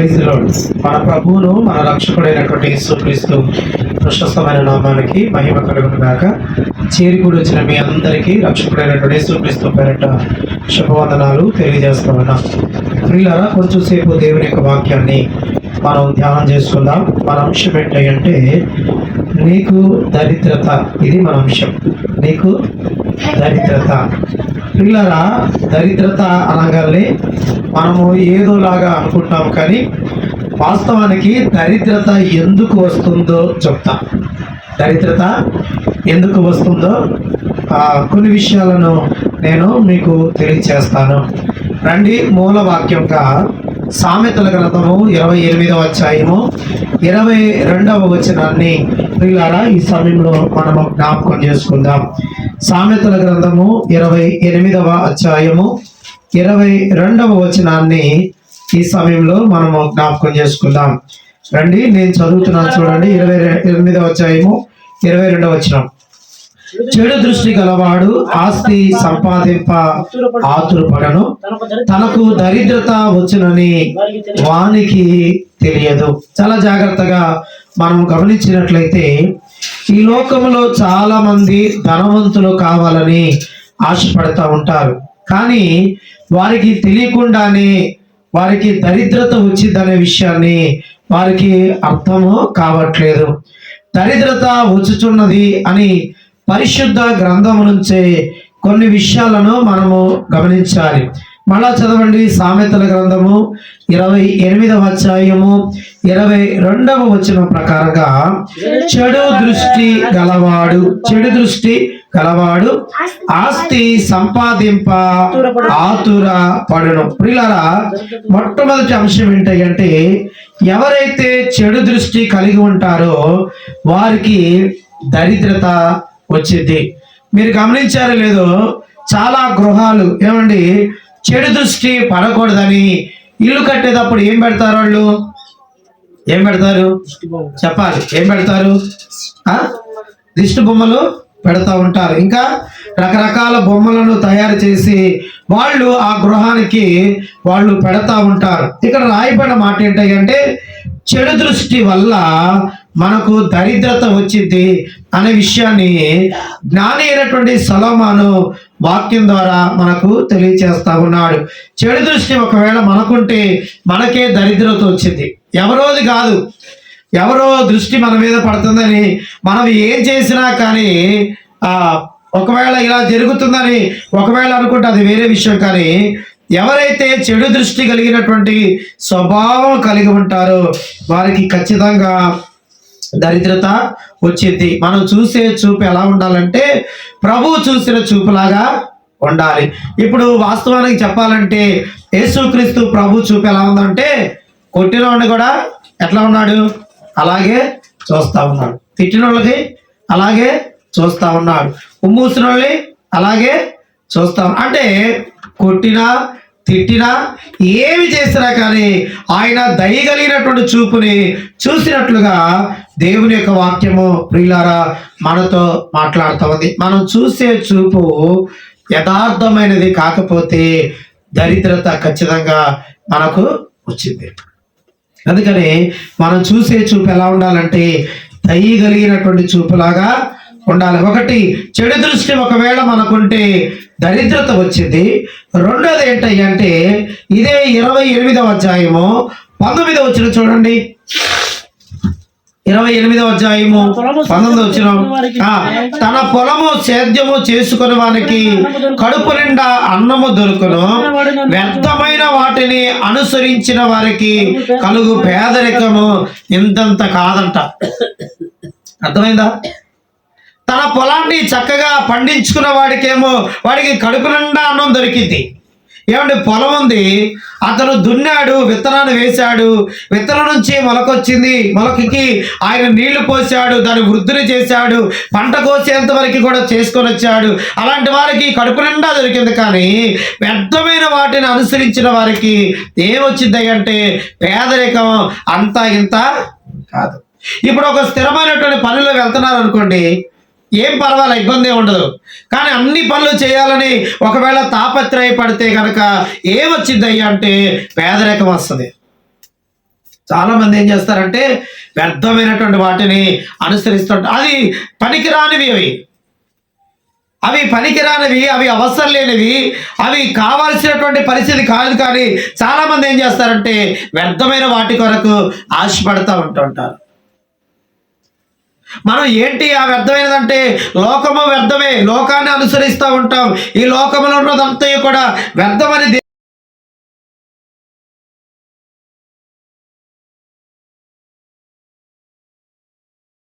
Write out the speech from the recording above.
మన ప్రభువును మన రక్షకుడైనటువంటి యేసుక్రీస్తు ప్రశస్తమైన నామానికి మహిమ కలుగును గాక. చేరికూడి వచ్చిన మీ అందరికీ రక్షకుడైనటువంటి యేసుక్రీస్తు పేరట శుభవందనాలు తెలియజేస్తా ప్రియులరా కొంచెంసేపు దేవుని యొక్క వాక్యాన్ని మనం ధ్యానం చేసుకుందాం. మన అంశం ఏంటంటే నీకు దరిద్రత. ఇది మన అంశం. నీకు దరిద్రత. పిల్లరా దరిద్రత అనగానే మనము ఏదోలాగా అనుకుంటాం కానీ వాస్తవానికి దరిద్రత ఎందుకు వస్తుందో చెప్తా. దరిద్రత ఎందుకు వస్తుందో కొన్ని విషయాలను నేను మీకు తెలియచేస్తాను. రండి మూల వాక్యంగా సామెతల గ్రంథము ఇరవై ఎనిమిదవ అధ్యాయము ఇరవై రెండవ వచనాన్ని ప్రియులారా ఈ సమయంలో మనము జ్ఞాపకం చేసుకుందాం. సామెతల గ్రంథము ఇరవై ఎనిమిదవ అధ్యాయము ఇరవై రెండవ వచనాన్ని ఈ సమయంలో మనము జ్ఞాపకం చేసుకుందాం. రండి నేను చదువుతున్నాను చూడండి. ఇరవై ఎనిమిదవ అధ్యాయము ఇరవై రెండవ వచనం. చెడు దృష్టి గలవాడు ఆస్తి సంపాదింప ఆతురపడను. తనకు దరిద్రత వచ్చునని వానికి తెలియదు. చాలా జాగ్రత్తగా మనం గమనించినట్లయితే ఈ లోకంలో చాలా మంది ధనవంతులు కావాలని ఆశపడతా ఉంటారు. కానీ వారికి తెలియకుండానే వారికి దరిద్రత వచ్చిందనే విషయాన్ని వారికి అర్థము కావట్లేదు. దరిద్రత వచ్చుచున్నది అని పరిశుద్ధ గ్రంథం నుంచే కొన్ని విషయాలను మనము గమనించాలి. మళ్ళా చదవండి సామెతల గ్రంథము ఇరవై ఎనిమిదవ అధ్యాయము ఇరవై రెండవ వచనం ప్రకారంగా చెడు దృష్టి గలవాడు చెడు దృష్టి గలవాడు ఆస్తి సంపాదింప ఆతుర పడును. ప్రిలరా మొట్టమొదటి అంశం ఏంటంటే ఎవరైతే చెడు దృష్టి కలిగి ఉంటారో వారికి దరిద్రత వచ్చింది. మీరు గమనించారో లేదో చాలా గృహాలు ఏమండి చెడు దృష్టి పడకూడదని ఇల్లు కట్టేటప్పుడు ఏం పెడతారు వాళ్ళు? ఏం పెడతారు? చెప్పాలి. ఏం పెడతారు? దిష్టి బొమ్మలు పెడతా ఉంటారు. ఇంకా రకరకాల బొమ్మలను తయారు చేసి వాళ్ళు ఆ గృహానికి వాళ్ళు పెడతా ఉంటారు. ఇక్కడ రాయబడిన మాట ఏంటంటే చెడు దృష్టి వల్ల మనకు దరిద్రత వచ్చింది అనే విషయాన్ని జ్ఞాని అయినటువంటి సలోమాను వాక్యం ద్వారా మనకు తెలియచేస్తా ఉన్నాడు. చెడు దృష్టి ఒకవేళ మనకుంటే మనకే దరిద్రత వచ్చింది. ఎవరోది కాదు. ఎవరో దృష్టి మన మీద పడుతుందని మనం ఏం చేసినా కానీ ఆ ఒకవేళ ఇలా జరుగుతుందని ఒకవేళ అనుకుంటే అది వేరే విషయం కానీ ఎవరైతే చెడు దృష్టి కలిగినటువంటి స్వభావం కలిగి ఉంటారో వారికి ఖచ్చితంగా దరిద్రత వచ్చింది. మనం చూసే చూపు ఎలా ఉండాలంటే ప్రభువు చూసిన చూపులాగా ఉండాలి. ఇప్పుడు వాస్తవానికి చెప్పాలంటే యేసుక్రీస్తు ప్రభు చూపు ఎలా ఉందంటే కొట్టిన వాడిని కూడా ఎట్లా ఉన్నాడు? అలాగే చూస్తా ఉన్నాడు. తిట్టిన వాళ్ళకి అలాగే చూస్తా ఉన్నాడు. ఉమ్మూసిన వాళ్ళని అలాగే చూస్తా అంటే కొట్టినా తిట్టినా ఏమి చేసినా కానీ ఆయన దయగలిగినటువంటి చూపుని చూసినట్లుగా దేవుని యొక్క వాక్యము ప్రియులారా మనతో మాట్లాడుతూ ఉంది. మనం చూసే చూపు యథార్థమైనది కాకపోతే దరిద్రత ఖచ్చితంగా మనకు వచ్చింది. అందుకని మనం చూసే చూపు ఎలా ఉండాలంటే దయ చూపులాగా ఉండాలి. ఒకటి చెడు దృష్టి ఒకవేళ మనకుంటే దరిద్రత వచ్చింది. రెండోది ఏంటంటే ఇదే ఇరవై ఎనిమిదవ అధ్యాయము పంతొమ్మిదవ వచ్చిన చూడండి. ఇరవై ఎనిమిదవ అధ్యాయము పంతొమ్మిది వచ్చిన తన పొలము సేద్యము చేసుకుని వానికి కడుపు నిండా అన్నము దొరుకును. వ్యర్థమైన వాటిని అనుసరించిన వారికి కలుగు పేదరికము ఇంతంత కాదంట. అర్థమైందా? తన పొలాన్ని చక్కగా పండించుకున్న వాడికేమో వాడికి కడుపు నిండా అన్నం దొరికింది. ఏమంటే పొలం ఉంది అతను దున్నాడు విత్తనాన్ని వేశాడు విత్తనం నుంచి మొలకొచ్చింది మొలకకి ఆయన నీళ్ళు పోసాడు దాని వృద్ధిని చేశాడు పంట కోసేంత వరకు కూడా చేసుకొని వచ్చాడు. అలాంటి వారికి కడుపు నిండా దొరికింది కానీ వ్యర్థమైన వాటిని అనుసరించిన వారికి ఏమొచ్చింది అంటే పేదరికం అంతా ఇంత కాదు. ఇప్పుడు ఒక స్థిరమైనటువంటి పనిలో వెళ్తున్నారు అనుకోండి ఏం పర్వాలే ఇబ్బంది ఏం ఉండదు. కానీ అన్ని పనులు చేయాలని ఒకవేళ తాపత్రయపడితే కనుక ఏమొచ్చింది అయ్యా అంటే పేదరికం వస్తుంది. చాలామంది ఏం చేస్తారంటే వ్యర్థమైనటువంటి వాటిని అనుసరిస్తుంటారు అది పనికిరానివి అవి. అవి పనికిరానివి అవి అవసరం లేనివి అవి కావాల్సినటువంటి పరిస్థితి కాదు కానీ చాలామంది ఏం చేస్తారంటే వ్యర్థమైన వాటి కొరకు ఆశపడతా ఉంటుంటారు. మనం ఏంటి ఆ వ్యర్థమైనదంటే లోకము వ్యర్థమే. లోకాన్ని అనుసరిస్తూ ఉంటాం. ఈ లోకములో ఉన్నదంతా కూడా వ్యర్థమని